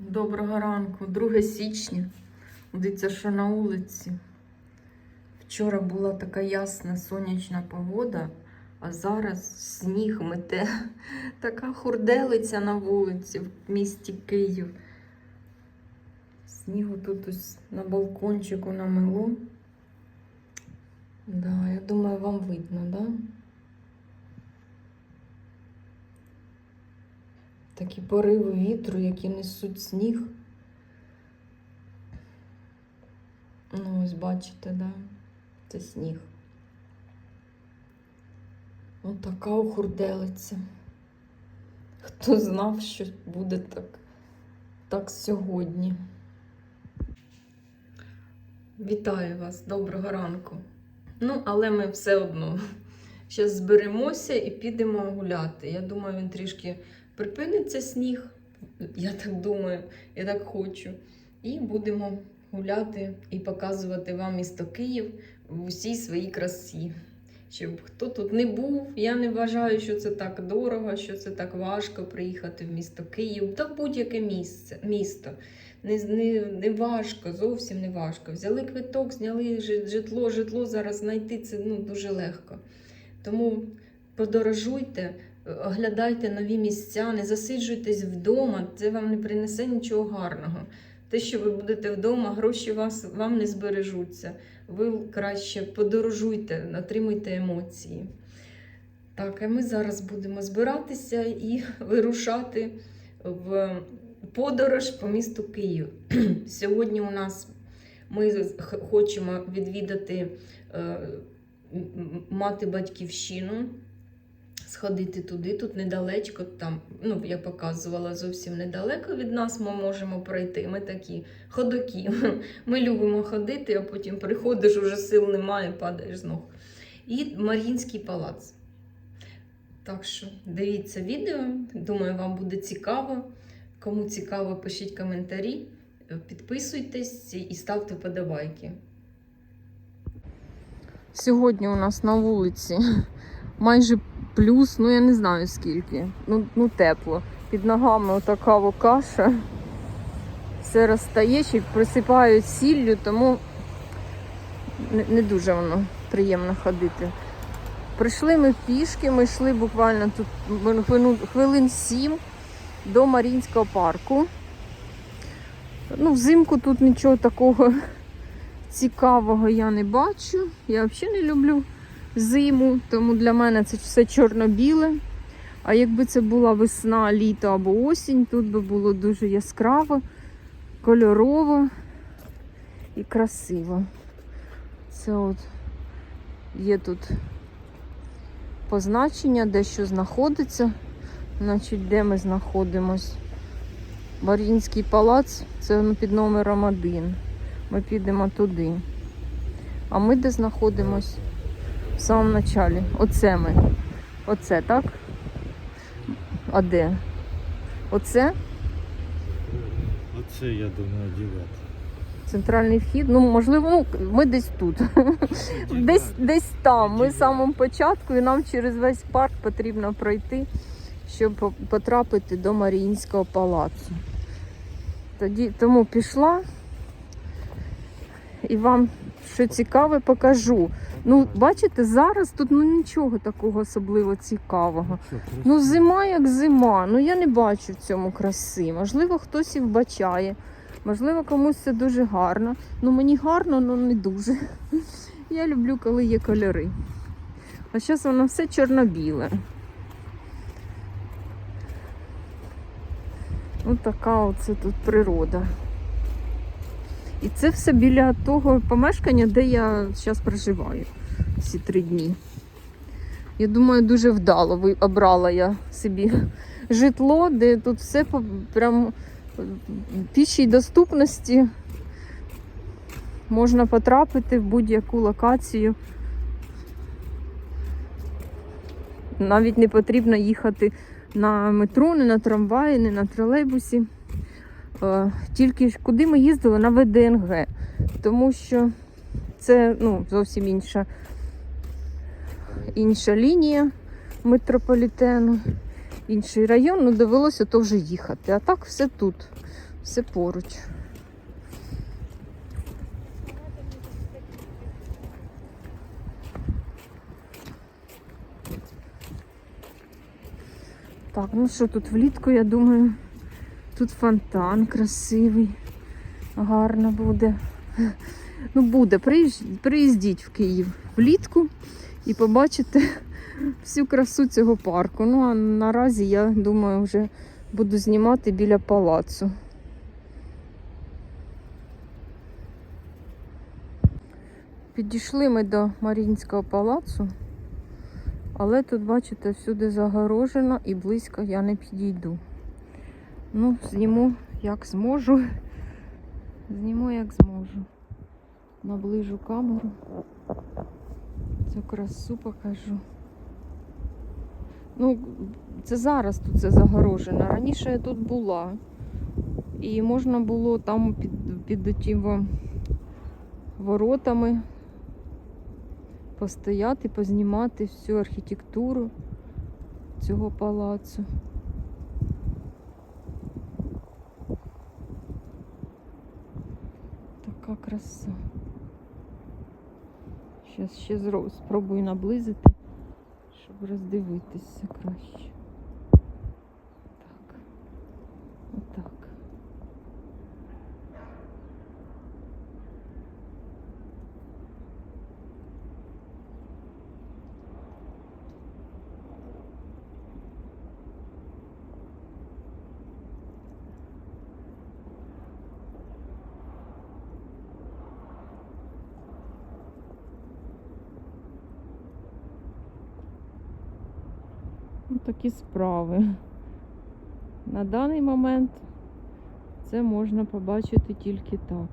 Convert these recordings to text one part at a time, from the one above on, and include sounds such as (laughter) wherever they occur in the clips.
Доброго ранку, 2 січня. Дивіться, що на вулиці. Вчора була така ясна сонячна погода, а зараз сніг мете. (laughs) Така хурделиця на вулиці в місті Київ. Снігу тут ось на балкончику намело. Да, я думаю, вам видно, да? Такі пориви вітру, які несуть сніг. Ну, ось бачите, да? Це сніг. Ось така охурделиця. Хто знав, що буде так, так сьогодні. Вітаю вас, доброго ранку. Ну, але ми все одно. Зараз зберемося і підемо гуляти. Я думаю, він трішки припиниться сніг. Я так думаю, я так хочу. І будемо гуляти і показувати вам місто Київ в усій своїй красі. Щоб хто тут не був, я не вважаю, що це так дорого, що це так важко приїхати в місто Київ та в будь-яке місце, місто. Не, не, не важко, зовсім не важко. Взяли квиток, зняли житло, житло зараз знайти це ну, дуже легко. Тому подорожуйте, оглядайте нові місця, не засиджуйтесь вдома, це вам не принесе нічого гарного. Те, що ви будете вдома, гроші вас, вам не збережуться. Ви краще подорожуйте, отримуйте емоції. Так, а ми зараз будемо збиратися і (laughs) вирушати в подорож по місту Київ. (clears throat) Сьогодні у нас ми хочемо відвідати е, мати батьківщину, сходити туди, тут недалечко, там, ну, я показувала зовсім недалеко від нас, ми можемо пройти. Ми такі ходоки. (laughs) Ми любимо ходити, а потім приходиш, уже сил немає, падаєш з ног. І Мар'їнський палац. Так що дивіться відео. Думаю, вам буде цікаво. Кому цікаво, пишіть коментарі, підписуйтесь і ставте подобайки. Сьогодні у нас на вулиці майже плюс, ну я не знаю скільки. Ну, ну тепло. Під ногами отака каша. Все розстає, ще присипають сіллю, тому не, не дуже воно приємно ходити. Прийшли ми пішки, ми йшли буквально тут хвилин сім до Марінського парку. Ну, взимку тут нічого такого (laughs) цікавого я не бачу. Я взагалі не люблю зиму, тому для мене це все чорно-біле. А якби це була весна, літо або осінь, тут би було дуже яскраво, кольорово і красиво. Це от є тут позначення, де що знаходиться. Значить, де ми знаходимось? Мар'їнський палац, це ну, під номером один. Ми підемо туди. А ми де знаходимось? В самому началі. Оце ми. Оце, так? А де? Оце Оце, я думаю, дев'яте. центральний вхід. Ну, можливо, ну, ми десь тут. Десь, десь там. Ми в самому початку, і нам через весь парк потрібно пройти, щоб потрапити до Маріїнського палацу. Тоді, тому пішла і вам що цікаве покажу. Ну, бачите, зараз тут ну, нічого такого особливо цікавого. Ну, зима як зима. Ну я не бачу в цьому краси. Можливо, хтось і вбачає. Можливо, комусь це дуже гарно. Ну мені гарно, але не дуже. (laughs) Я люблю, коли є кольори. А зараз воно все чорно-біле. Ось така оце тут природа. І це все біля того помешкання, де я зараз проживаю ці три дні. Я думаю, дуже вдало обрала я собі житло, де тут все прям в пішій доступності можна потрапити в будь-яку локацію. Навіть не потрібно їхати на метро, не на трамваї, не на тролейбусі. Е, Тільки ж куди ми їздили на ВДНГ, тому що це ну, зовсім інша, інша лінія метрополітену, інший район, ну довелося то вже їхати. А так все тут. Все поруч. Так, ну що тут влітку, я думаю, тут фонтан красивий, гарно буде. Ну, буде, приїздіть в Київ влітку і побачите всю красу цього парку. Ну, а наразі я думаю, вже буду знімати біля палацу. Підійшли ми до Марінського палацу, але тут, бачите, всюди загорожено і близько я не підійду. Ну, зніму як зможу. Зніму як зможу. Наближу камеру. Цю красу покажу. Ну, це зараз тут це загорожено. Раніше я тут була. І можна було там під, під тими воротами постояти, познімати всю архітектуру цього палацу. Така краса. Зараз ще спробую наблизити, щоб роздивитися краще. Так. Отак. Ну, такі справи. На даний момент це можна побачити тільки так.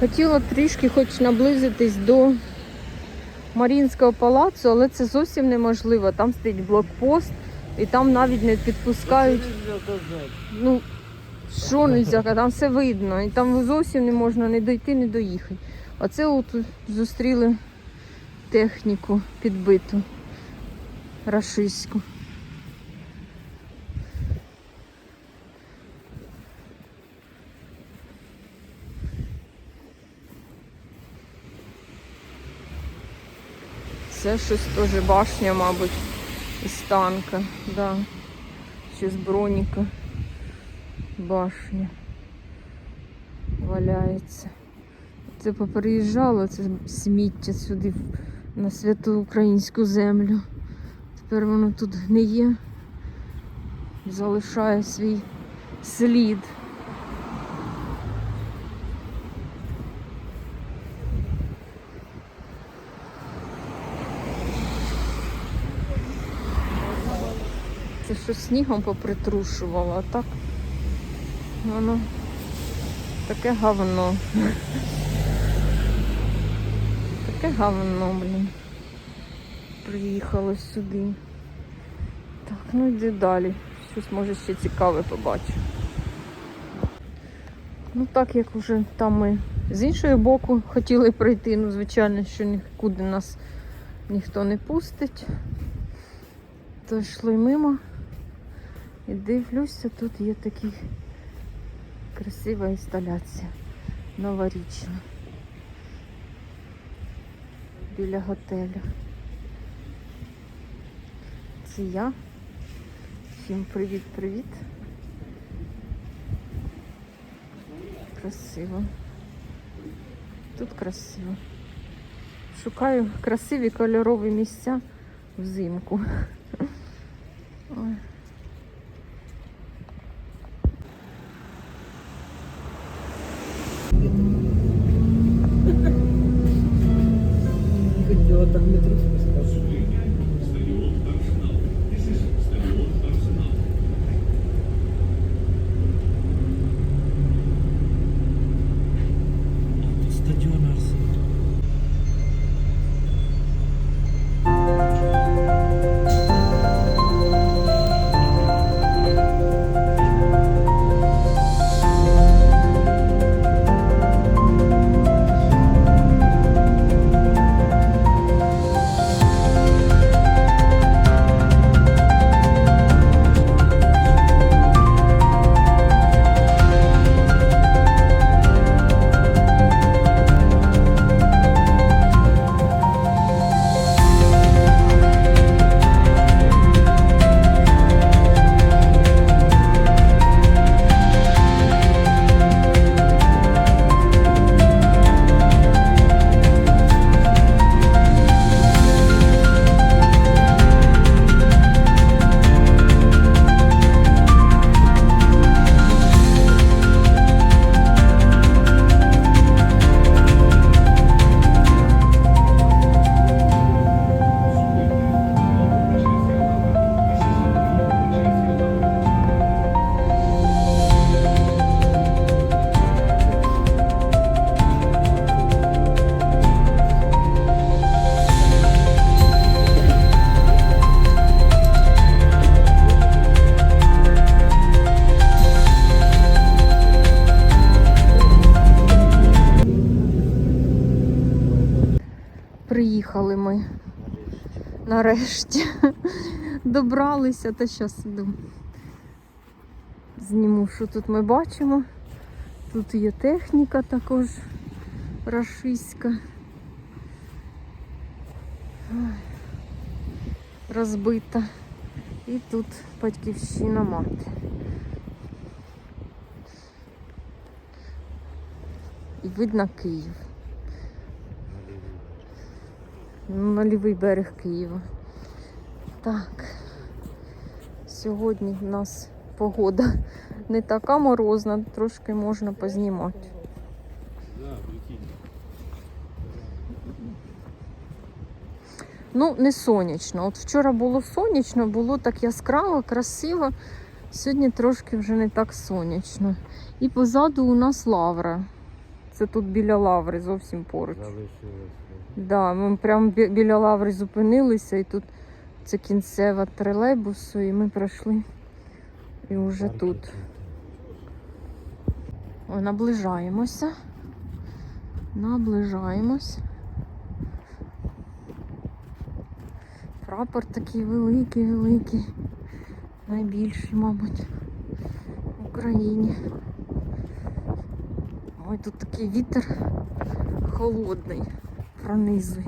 Хотіла трішки хоч наблизитись до Марінського палацу, але це зовсім неможливо. Там стоїть блокпост і там навіть не підпускають. Ну, що не можна, там все видно. І там зовсім не можна не дойти, не доїхати. А це от зустріли техніку підбиту рашистську. Це щось теж башня, мабуть, із танка, да. Чи з башня валяється. Це поприїжджало, це сміття сюди на святу українську землю. Тепер воно тут гниє, залишає свій слід. Що снігом попритрушувало, а так воно таке говно. Таке говно, блін. Приїхало сюди. Так, ну йди далі. Щось може ще цікаве побачу. Ну так як вже там ми з іншого боку хотіли пройти, ну звичайно, що нікуди нас ніхто не пустить. То йшли мимо. І дивлюся, тут є така красива інсталяція новорічна. Біля готелю. Це я. Всім привіт-привіт. Красиво. Тут красиво. Шукаю красиві кольорові місця взимку. Приїхали ми нарешті. Добралися, та зараз іду. Зніму, що тут ми бачимо. Тут є техніка також рашиська. Ой, Розбита. І тут батьківщина мати. І видно Київ. На лівий берег Києва. Так. Сьогодні в нас погода не така морозна, трошки можна познімати. Ну, не сонячно. От вчора було сонячно, було так яскраво, красиво. Сьогодні трошки вже не так сонячно. І позаду у нас лавра. Це тут біля лаври, зовсім поруч. Да, ми прямо бі- біля лаври зупинилися, і тут це кінцева тролейбусу, і ми пройшли. І вже тут. О, наближаємося. Наближаємось. Прапор такий великий, великий. Найбільший, мабуть, в Україні. Ой, тут такий вітер холодний, пронизує.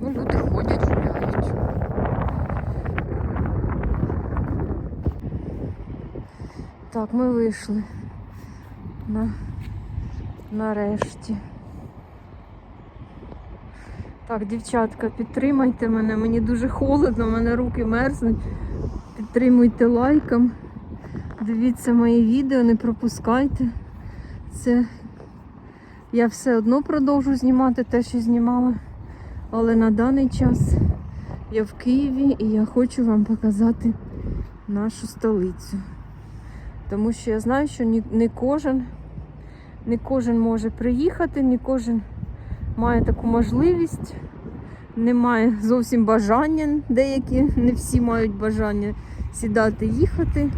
Ну, люди ходять, гуляють. Так, ми вийшли на нарешті. Так, дівчатка, підтримайте мене, мені дуже холодно, в мене руки мерзнуть. Підтримуйте лайком. Дивіться мої відео, не пропускайте. Це я все одно продовжу знімати те, що знімала. Але на даний час я в Києві і я хочу вам показати нашу столицю. Тому що я знаю, що не кожен, не кожен може приїхати, не кожен має таку можливість, немає зовсім бажання, деякі не всі мають бажання сідати, їхати.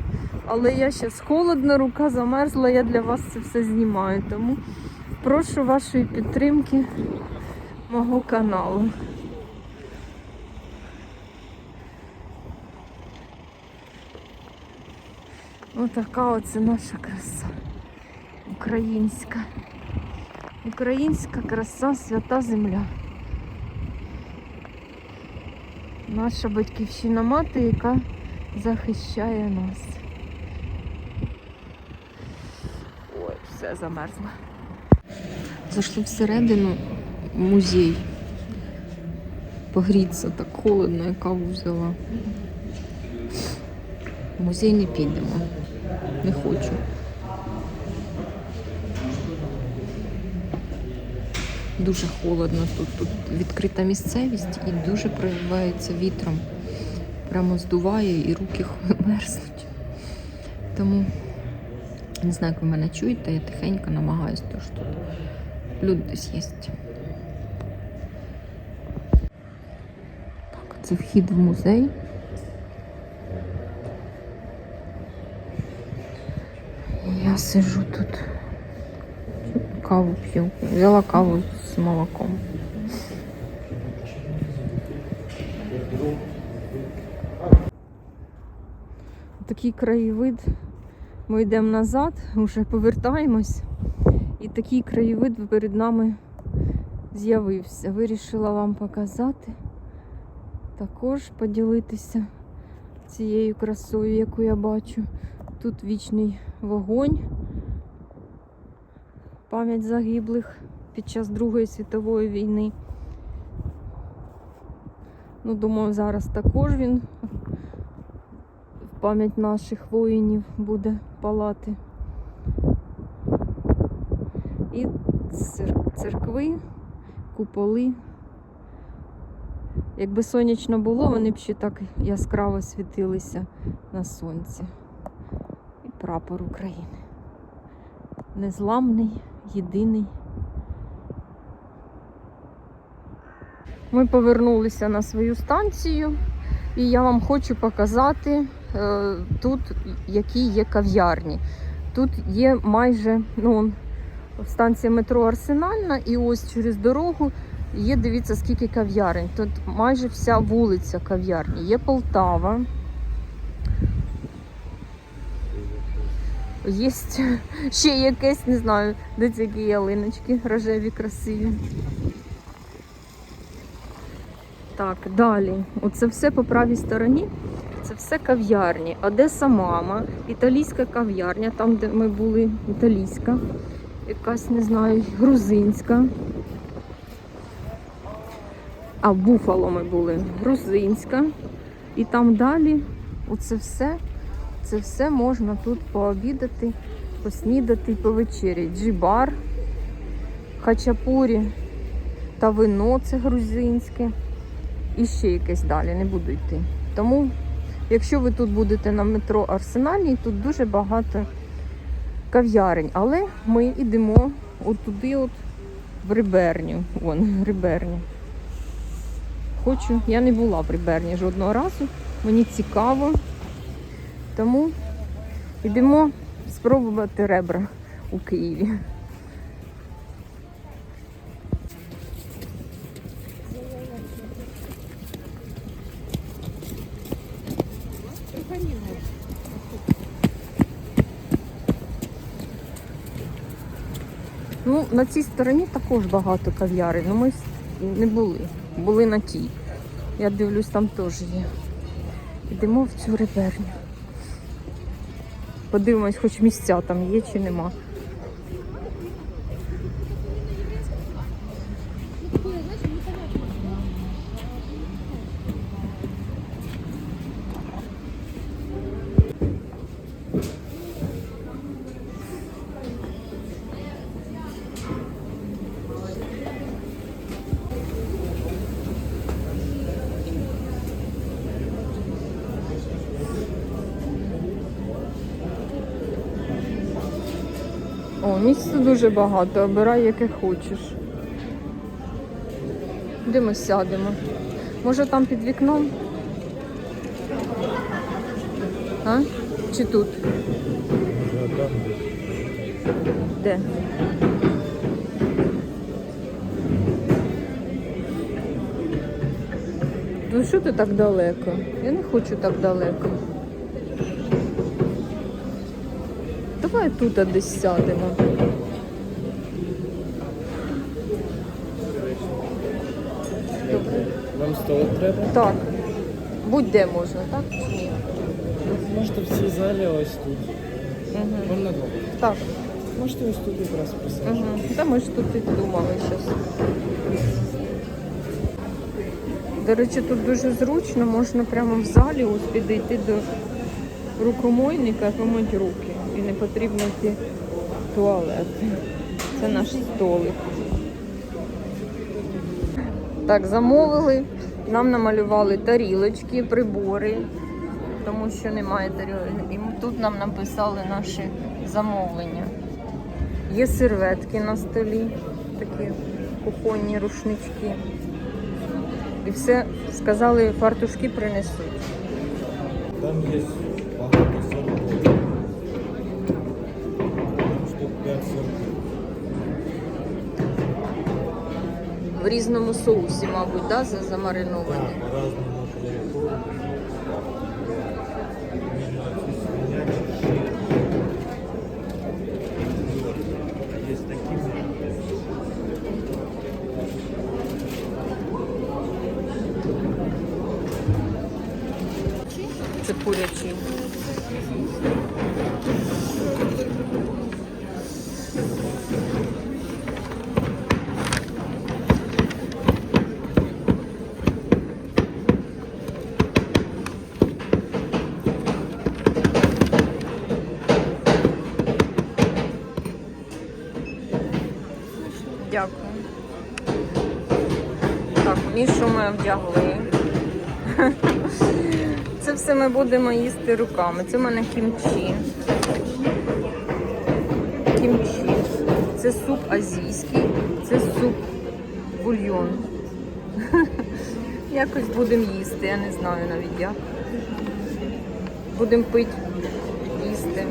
Але я зараз холодно, рука замерзла, я для вас це все знімаю. Тому прошу вашої підтримки мого каналу. Отака оце наша краса. Українська. Українська краса, свята земля. Наша батьківщина мати, яка захищає нас. Ой, все замерзло. Зайшли всередину музей. Погріться, так холодно, я каву взяла. В музей не підемо. Не хочу. Дуже холодно тут. Тут відкрита місцевість і дуже проявляється вітром. Прямо здуває і руки (laughs) мерзнуть. Тому не знаю, як ви мене чуєте, я тихенько намагаюся, тож тут люди десь є. Так, це вхід в музей. Я сижу тут. Каву п'ю. Взяла каву з молоком. Такий краєвид. Ми йдемо назад, вже повертаємось. І такий краєвид перед нами з'явився. Вирішила вам показати. Також поділитися цією красою, яку я бачу. Тут вічний вогонь, пам'ять загиблих під час Другої світової війни. Ну, думаю, зараз також він пам'ять наших воїнів буде палати. І цер- церкви, куполи. Якби сонячно було, вони б ще так яскраво світилися на сонці. І прапор України. Незламний, єдиний. Ми повернулися на свою станцію, і я вам хочу показати тут, які є кав'ярні. Тут є майже ну, станція метро Арсенальна, і ось через дорогу є, дивіться, скільки кав'ярень. Тут майже вся вулиця кав'ярні. Є Полтава. Є ще якесь, не знаю, де ці ялиночки рожеві, красиві. Так, далі. Оце все по правій стороні. Це все кав'ярні. Одеса мама, італійська кав'ярня, там, де ми були, італійська, якась, не знаю, грузинська. А Буфало ми були, грузинська. І там далі, оце все, це все можна тут пообідати, поснідати і повечеряти. Джибар, хачапурі та вино це грузинське. І ще якесь далі, не буду йти. Тому, якщо ви тут будете на метро Арсенальній, тут дуже багато кав'ярень. Але ми йдемо от туди, от в Риберню. Вон, Риберня. Хочу, я не була в Риберні жодного разу. Мені цікаво. Тому йдемо спробувати ребра у Києві. Ну, на цій стороні також багато кав'ярень, але ми не були. Були на тій. Я дивлюсь, там теж є. Йдемо в цю риберню. Подивимось, хоч місця там є чи нема. Дуже багато, обирай яке хочеш. Де ми сядемо? Може там під вікном? А? Чи тут? Де? Ну що ти так далеко? Я не хочу так далеко. Давай тут десь сядемо. Вам столик треба? Так. Будь-де можна, так? Чи ні? Можете в цій залі ось тут. Угу. Вам на двох. Так. Можете ось тут якраз присаджувати. Угу. Та ми ж тут і думали щось. До речі, тут дуже зручно, можна прямо в залі ось підійти до рукомойника і помити руки. І не потрібно йти в туалет. Це наш столик. Так, замовили. Нам намалювали тарілочки, прибори, тому що немає тарілок. І тут нам написали наші замовлення. Є серветки на столі, такі кухонні рушнички. І все сказали, фартушки принесуть. Там є різному соусі, мабуть, да, за- замариновані. Ми вдягли. Це все ми будемо їсти руками. Це в мене кімчі. Кімчі. Це суп азійський, це суп бульйон. Якось будемо їсти, я не знаю навіть як. будемо пити, їсти.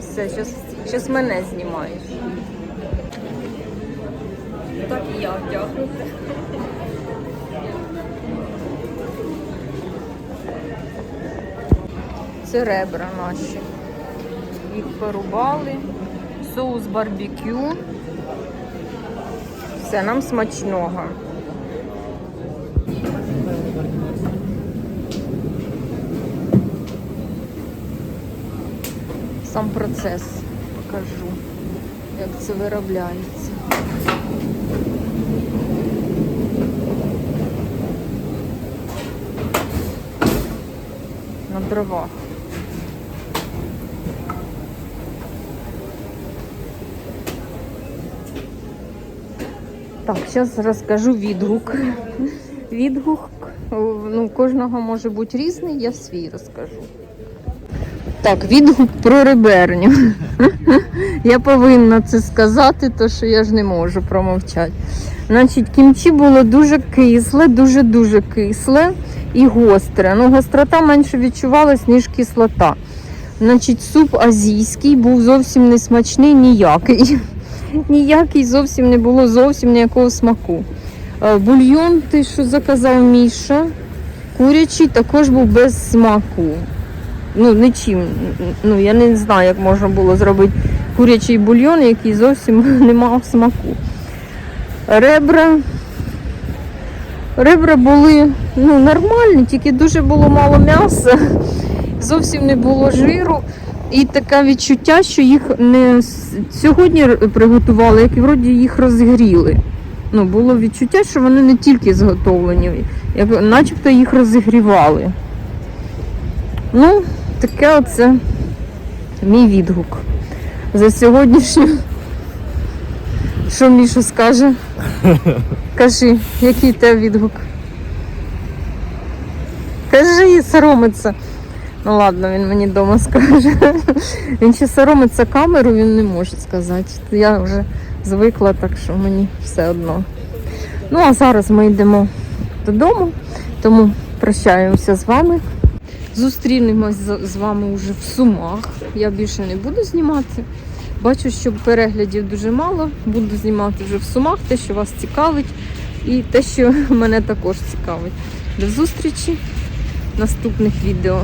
Все, зараз, мене знімаєш. Так і я вдягну. Це ребра наші. Їх порубали. Соус барбекю. Все, нам смачного. Сам процес покажу, як це виробляється. На дровах. Так, зараз розкажу відгук. Відгук ну, кожного може бути різний, я свій розкажу. Так, відгук про реберню. Я повинна це сказати, то що я ж не можу промовчати. Значить, кімчі було дуже кисле, дуже-дуже кисле і гостре. Ну, гострота менше відчувалась, ніж кислота. Значить, суп азійський був зовсім не смачний, ніякий. (laughs) Ніякий зовсім не було зовсім ніякого смаку. Е, Бульйон, ти що заказав Міша, курячий також був без смаку. Ну, нічим. Ну, я не знаю, як можна було зробити курячий бульйон, який зовсім (laughs) не мав смаку. Ребра. Ребра були ну, нормальні, тільки дуже було мало м'яса, (laughs) зовсім не було жиру. І таке відчуття, що їх не сьогодні приготували, як і вроді їх розігріли. Ну, було відчуття, що вони не тільки зготовлені, як, начебто їх розігрівали. Ну, таке оце мій відгук за сьогоднішню. Що Міша скаже? (laughs) Кажи, який тебе відгук? Кажи, соромиться. Ну ладно, він мені вдома скаже. Він ще соромиться камеру, він не може сказати. Я вже звикла, так що мені все одно. Ну, а зараз ми йдемо додому, тому прощаємося з вами. Зустрінемось з- вами вже в Сумах. Я більше не буду знімати. Бачу, що переглядів дуже мало. Буду знімати вже в Сумах, те, що вас цікавить, і те, що (laughs) мене також цікавить. До зустрічі в наступних відео.